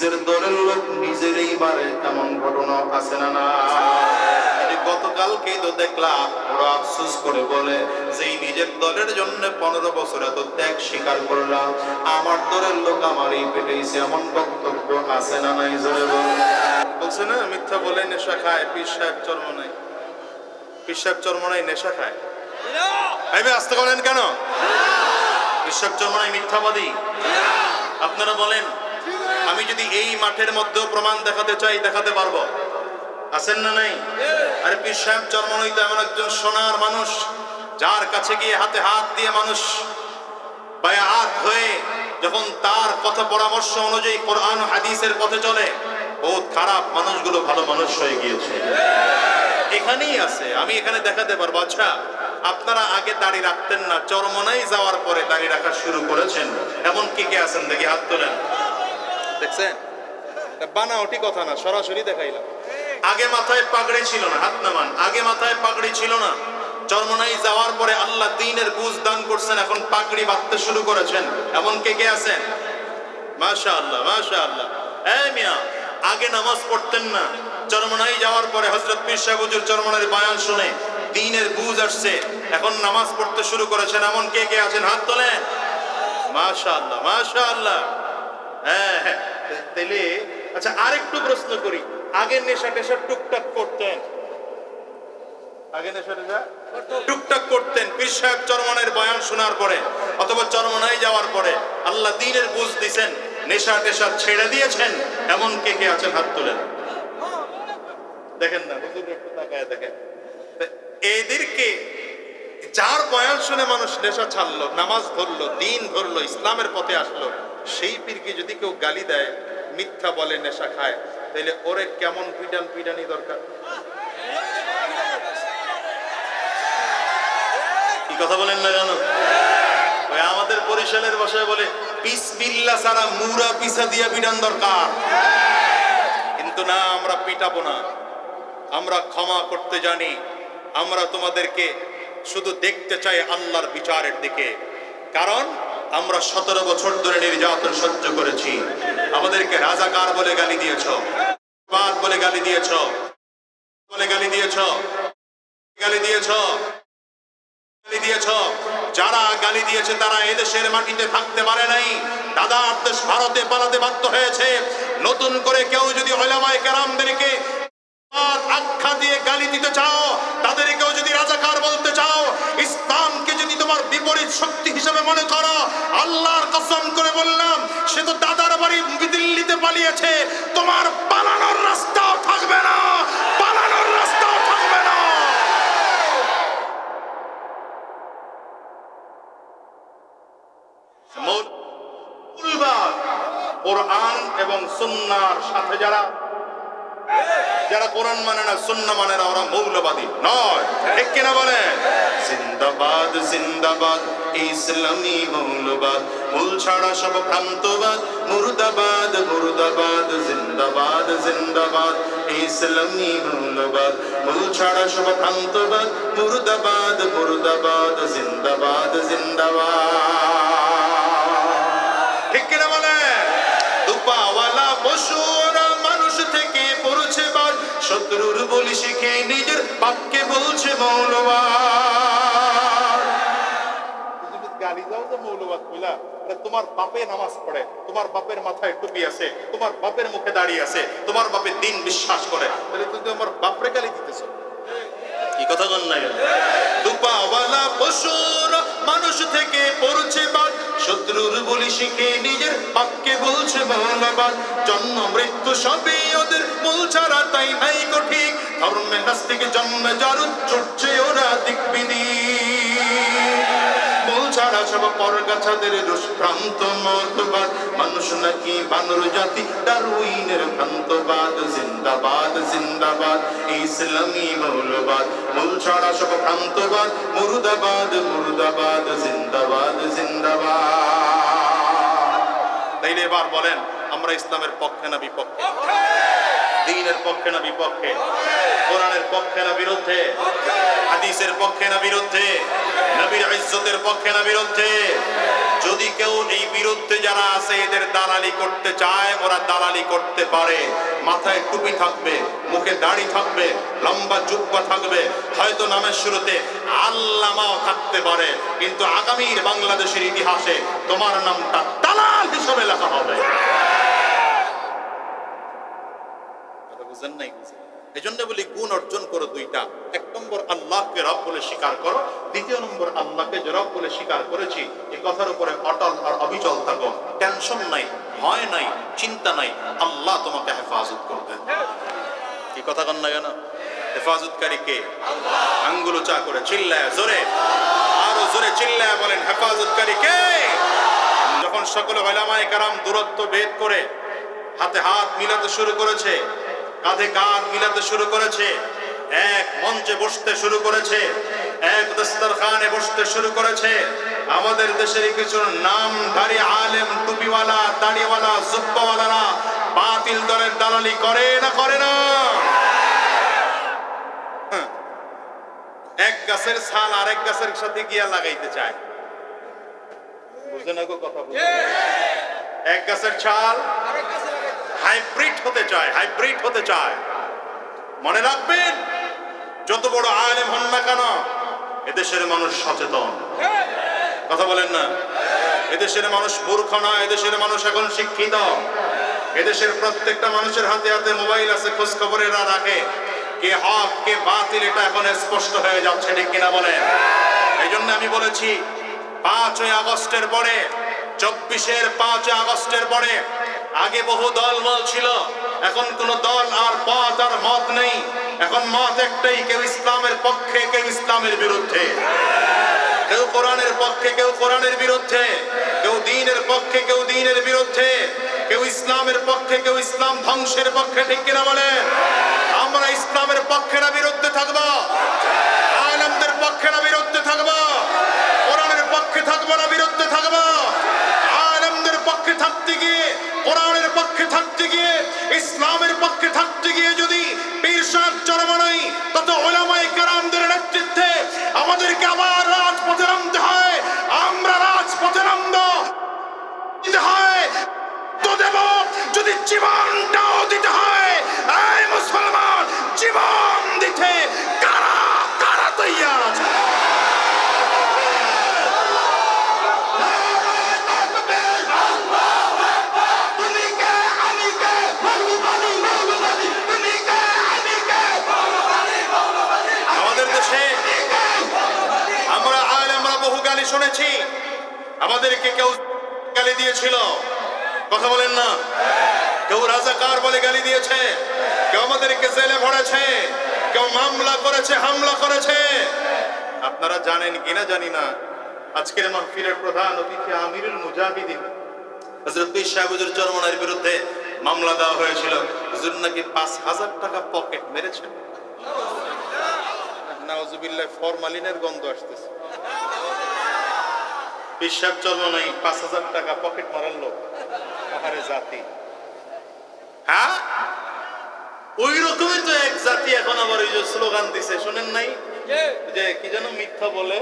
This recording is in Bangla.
নিজের দলের লোক নিজেরই মারে এমন ঘটনা আছে না না। গতকালকেই তো দেখলাম, ওরা আফসোস করে বলে যে নিজের দলের জন্য পনেরো বছর এত ত্যাগ স্বীকার করলাম, আমার দলের লোক আমার এই পেটেছে এমন বক্তব্য আছে না নাই, জোরে বলে। বলছে না, মিথ্যা বলে নেশা খায়, পীর সাহেব চর্ম নাই। পীর চর্ম নাই, নেশা খায়। ভাইবে আসতে বলেন কেন? পীর সাহেব চর্ম নাই, মিথ্যাবাদী। আপনারা বলেন আমি যদি এই মাঠের মধ্যেও প্রমাণ দেখাতে চাই, দেখাতে পারব। আছেন না নাই? আরে পীর সাহেব, চরমনই তো এমন একজন সোনার মানুষ, যার কাছে গিয়ে হাতে হাত দিয়ে মানুষ বায়া হাত হয়ে যখন তার কথা পরামর্শ অনুযায়ী কোরআন হাদিসের পথে চলে, বহুত খারাপ মানুষগুলো ভালো মানুষ হয়ে গিয়েছে। এখানেই আছে, আমি এখানে দেখাতে পারব। আচ্ছা আপনারা আগে দাড়ি রাখতেন না, চরমনাই যাওয়ার পরে দাড়ি রাখা শুরু করেছেন। এমন কে কে আছেন দেখি, হাত তোলেন। দেখছেন? বানাওটি কথা না, সরাসরি দেখাইলাম। আগে মাথায় পাগড়ি ছিল না, হাত নামান। আগে মাথায় পাগড়ি ছিল না। চরমনাই যাওয়ার পরে আল্লাহ দিনের বুঝ দান করছেন, এখন পাগড়ি বাঁধতে শুরু করেছেন। এমন কে কে আছেন? মাশা আল্লাহ মাশা আল্লাহ মিয়া, আগে নামাজ পড়তেন না। চরমনাই যাওয়ার পরে হজরত পীর সাহেব চরমনের বায়ান শুনে, দিনের বুঝ আসছে। এখন নামাজ পড়তে শুরু করেছেন, এমন কে কে আছেন? হাত তোলেন। মাশা আল্লাহ মাশা আল্লাহ হ্যাঁ হ্যাঁ। তাইলে আচ্ছা আরেকটু প্রশ্ন করি। আগে নেশা টেশা? টুকটাক করতেন। ছেড়ে দিয়েছেন, এমন কে কে হাত দেখেন না এদেরকে যার বয়ান শুনে মানুষ নেশা ছাড়লো, নামাজ ধরলো, দিন ধরলো, ইসলামের পথে আসলো সেই পীরকে যদি কেউ গালি দেয়, মিথ্যা বলে, নেশা খায় তাহলে ওরে কেমন পিটান পিটানি দরকার? কি কথা বলেন না জানো? আমাদের বরিশালের ভাষায় বলে, বিসমিল্লা সারা মুরা পিসা দিয়া পিটান দরকার। কিন্তু না, আমরা পিটাবো না। আমরা ক্ষমা করতে জানি। আমরা তোমাদেরকে শুধু দেখতে চাই আল্লাহর বিচারের দিকে। কারণ আমরা সতেরো বছর ধরে নির্যাতন সহ্য করেছি। আমাদেরকে রাজাকার বলে গালি দিয়েছ বলে গালি দিয়েছ, বলে গালি দিয়েছ গালি দিয়েছ যারা গালি দিয়েছে তারা এদেশের মাটিতে থাকতে পারে নাই। দাদা ভারতে পালাতে বাধ্য হয়েছে। নতুন করে কেউ যদি ওলামায়ে কেরামদেরকে আখ্যা দিয়ে গালি দিতে চাও, তাদেরকেও যদি রাজাকার বলতে চাও, ইসলামকে যদি তোমার বিপরীত শক্তি হিসেবে মনে করো, আল্লাহর কসম করে বললাম, সে তো দাদার বাড়ি দিল্লিতে পালিয়েছে, তোমার পালানোর রাস্তাও থাকবে না, পালানোর রাস্তাও থাকবে না। কোরআন এবং সুন্নার সাথে যারা যারা কোরআন মানে না, সুন্না মানে না, ওরা মৌলবাদী নয়। ঠিক কিনা বলে জিন্দাবাদ জিন্দাবাদ, ইসলামী মৌলবাদ। মূল ছাড়া সব ভ্রান্তবাদ। মুর্দাবাদ মুর্দাবাদ, জিন্দাবাদ জিন্দাবাদ, ইসলামী মৌলবাদ। মূল ছাড়া সব ভ্রান্তবাদ। মুর্দাবাদ মুর্দাবাদ, জিন্দাবাদ জিন্দাবাদ। শত্রুর বলি শিখে নিজের বাপকে বলছে মৌলবাদ। তোমার বাপে নামাজ পড়ে, তোমার বাপের মাথায় টুপি আছে, তোমার বাপের মুখে দাঁড়িয়ে আছে, তোমার বাপের দিন বিশ্বাস করে। তাহলে বাক্যে বলছে মৌলবাদ জন্ম, মৃত্যু সবই ওদের মূল ছাড়া, তাই নাই কঠিন ধর্মের কাছ থেকে জন্মে জারুদ ছুটছে ওরা মতবাদ। মানুষ নাকি বানর জাতি ডারউইনের ভ্রান্তবাদ। জিন্দাবাদ জিন্দাবাদ, ইসলামী মৌলবাদ। মূল ছাড়া সব ভ্রান্তবাদ, মুর্দাবাদ মুর্দাবাদ, জিন্দাবাদ জিন্দাবাদ। তাইলে এবার বলেন, আমরা ইসলামের পক্ষে না বিপক্ষে? দিনের পক্ষে না বিপক্ষে? কোরআনের পক্ষে না বিরুদ্ধে? হাদিসের পক্ষে না বিরুদ্ধে? নবীর ইজ্জতের পক্ষে না বিরুদ্ধে? যদি কেউ এই বিরুদ্ধে যারা আছে, এদের দালালি করতে চায়, ওরা দালালি করতে পারে। মাথায় টুপি থাকবে, মুখে দাড়ি থাকবে, লম্বা জুব্বা থাকবে। হয়তো নামের শুরুতে আল্লামাও থাকতে পারে, কিন্তু আগামীর বাংলাদেশের ইতিহাসে তোমার নামটা হিসেবে লেখা হবে। এই জন্য বলি গুণ অর্জন করো দুইটা। এক নম্বর আল্লাহকে রব বলে স্বীকার করো। দ্বিতীয় নম্বর আল্লাহকে যে রব বলে স্বীকার করেছি কথার উপরে অটল আর অবিচল থাকো। টেনশন নাই, ভয় নাই, চিন্তা নাই। আল্লাহ তোমাকে হেফাজত করবেন কি কথা কন না কেন? হেফাজতকারী কে? আঙ্গুল চা করে চিল্লায়, জোরে। আরও জোরে চিল্লায় বলেন, হেফাজতকারী কে? সকলে ওলামায়ে কারাম দূরত্ব ভেদ করে হাতে হাত মিলাতে শুরু করেছে, কাঁধে কাঁধ মিলাতে শুরু করেছে, এক মঞ্চে বসতে শুরু করেছে, এক দস্তরখানে বসতে শুরু করেছে। আমাদের দেশের কিছু নামধারী আলেম, টুপিওয়ালা, দাড়িওয়ালা, জুব্বাওয়ালারা বাতিল দলের দালালি করে না করে না? হ্যাঁ। এক গাছের ছাল আরেক গাছের সাথে গিয়া লাগাইতে চায়। বুঝে না গো কথা বুঝে এক গাছের ছাল হাইব্রিড হতে চায় হাইব্রিড হতে চায়। মনে রাখবেন যত বড় আলেম হন না কেন এদেশের মানুষ সচেতন। কথা বলেন না? এদেশের মানুষ মূর্খ না এদেশের মানুষ এখন শিক্ষিত। এদেশের প্রত্যেকটা মানুষের হাতে হাতে মোবাইল আছে খোঁজ খবর এরা রাখে। কে হক কে বাতিল এটা এখন স্পষ্ট হয়ে যাচ্ছে ঠিক কিনা বলেন? এই জন্য আমি বলেছি পাঁচই আগস্টের পরে, চব্বিশের পাঁচই আগস্টের পরে, আগে বহু দল মল ছিল, এখন কোন দল আর পথ আর মত নেই। এখন মত একটাই, কেউ ইসলামের পক্ষে, কেউ ইসলামের বিরুদ্ধে। কেউ কোরআনের পক্ষে, কেউ কোরআনের বিরুদ্ধে। কেউ দিনের পক্ষে, কেউ দিনের বিরুদ্ধে। কেউ ইসলামের পক্ষে, কেউ ইসলাম ধ্বংসের পক্ষে, ঠিক কিনা বলে আমরা ইসলামের পক্ষে না, বিরুদ্ধে থাকব আলমদের পক্ষে না বিরুদ্ধে থাকব কোরআনের পক্ষে থাকব না বিরুদ্ধে থাকব আলমদের পক্ষে থাকতে গিয়ে কোরআনের পক্ষে থাকতে গিয়ে, ইসলামের পক্ষে থাকতে গিয়ে যদি পীর সাহেব চরমানাই তত ওলামাই কারামদের নেতৃত্বে আমাদেরকে আবার রাজপথে নামতে হয়। আমরা রাজপথে নামবো। তো দেব, যদি জীবনটাও দিতে হয়, এই মুসলমান জীবন দিতে কারা কারা তৈয়ার? আছে। আমরা আল আমরা বহু গালি শুনেছি। আমাদেরকে কেউ গালি দিয়েছিল। কথা বলেন না। কেউ রাজাকার বলে গালি দিয়েছে। কেউ আমাদেরকে জেলে ভরেছে। কেউ মামলা করেছে, হামলা করেছে। আপনারা জানেন কিনা জানি না। আজকের মাহফিলের প্রধান অতিথি আমিরুল মুজাহিদিন। হযরত পীর সাহেব চরমনার বিরুদ্ধে মামলা দেওয়া হয়েছিল। হুজুর নাকি পাঁচ হাজার টাকা পকেট মেরেছেন? নাউজুবিল্লাহ ফরমালিনের গন্ধ আসতেছে। বিশ্বাস চলো নাই পাঁচ হাজার টাকা পকেট মারার লোক আহারে জাতি। হ্যাঁ? ওই রকমই তো এক জাতি এখন আবার ওই যে স্লোগান দিছে শোনেন নাই? যে কি যেন মিথ্যা বলে